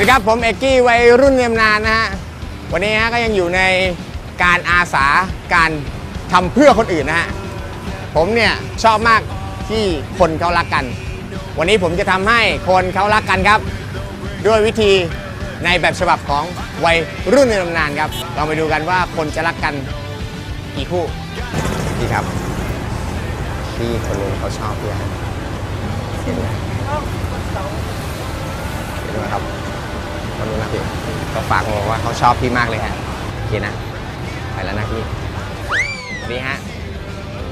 วัสดีครับ ผมเอกกี้วัยรุ่นเนียมนานนะฮะ วันนี้ฮะก็ยังอยู่ในการอาสาการทำเพื่อคนอื่นนะฮะ ผมเนี่ยชอบมากที่คนเขารักกัน วันนี้ผมจะทำให้คนเขารักกันครับ ด้วยวิธีในแบบฉบับของวัยรุ่นในตำนานครับเราไปดูกันว่าคนจะรักกันกี่คู่พี่ครับพี่คนนึงเขาชอบพี่ฮะ ฝากบอกว่าเขาชอบพี่มากเลยฮะโอเคนะไปแล้วนะพี่สวัสดีฮะ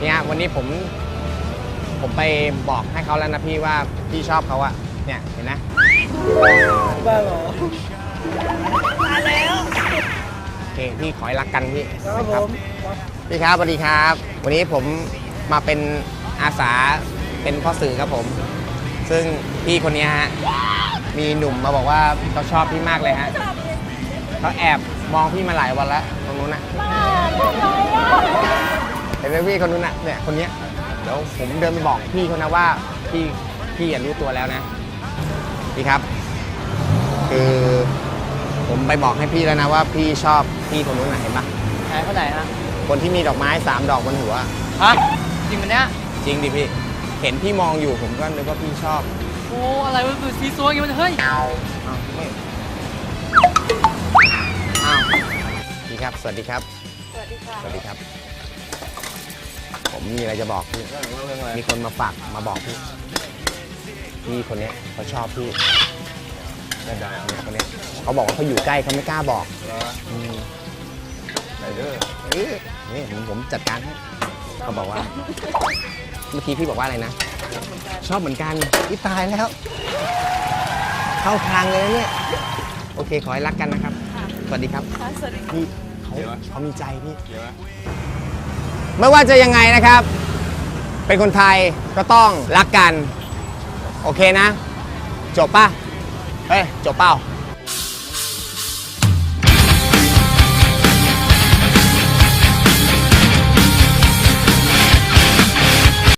นี่ฮะวันนี้ผม ผมไปบอกให้เขาแล้วนะพี่ว่าพี่ชอบเขาอะเนี่ยเห็นนะบ้าเหรอโอเคพี่ขอให้รักกันพี่ครับผมพี่ครับสวัสดีครับ วันนี้ผมมาเป็นอาสาเป็นพ่อสื่อครับผม ซึ่งพี่คนนี้ฮะมีหนุ่มมาบอกว่าเขาชอบพี่มากเลยฮะ เขาแอบมองพี่มาหลายวันแล้วตรงนู้นน่ะเห็นไหมพี่คนนู้นน่ะเนี่ยคนเนี้ยเดี๋ยวผมเดินไปบอกพี่เขานะว่าพี่พี่อย่ารู้ตัวแล้วนะพี่ครับ คือผมไปบอกให้พี่แล้วนะว่าพี่ชอบพี่คนนู้นน่ะเห็นปะหายเท่าไหร่ฮะคนที่มีดอกไม้สามดอกบนหัวฮะจริงมันเนี้ยจริงดิพี่เห็นพี่มองอยู่ผมก็นึกว่าพี่ชอบโอ้อะไรวะคือซีซัวอย่างงี้มันเฮ้ย สวัสดีครับ สวัสดีค่ะ สวัสดีครับ ผมมีอะไรจะบอกพี่ มีคนมาฝากมาบอกพี่ พี่คนเนี้ยเขาชอบพี่ได้ได้คนเนี้ยเขาบอกว่าเขาอยู่ใกล้เขาไม่กล้าบอกมไหนเด้อเอ้ยนี่ผมผมจัดการให้เขาบอกว่า เมื่อกี้พี่บอกว่าอะไรนะ ชอบเหมือนกันพี่ตายแล้ว เข้าทางเลยนะเนี่ย โอเค ขอให้รักกันนะครับ สวัสดีครับค่ะสวัสดีค่ะพี่ เขาเขามีใจพี่เดี๋ยวนะไม่ว่าจะยังไงนะครับ เป็นคนไทยก็ต้องรักกัน โอเคนะ จบป่ะเฮ้ยจบเปล่า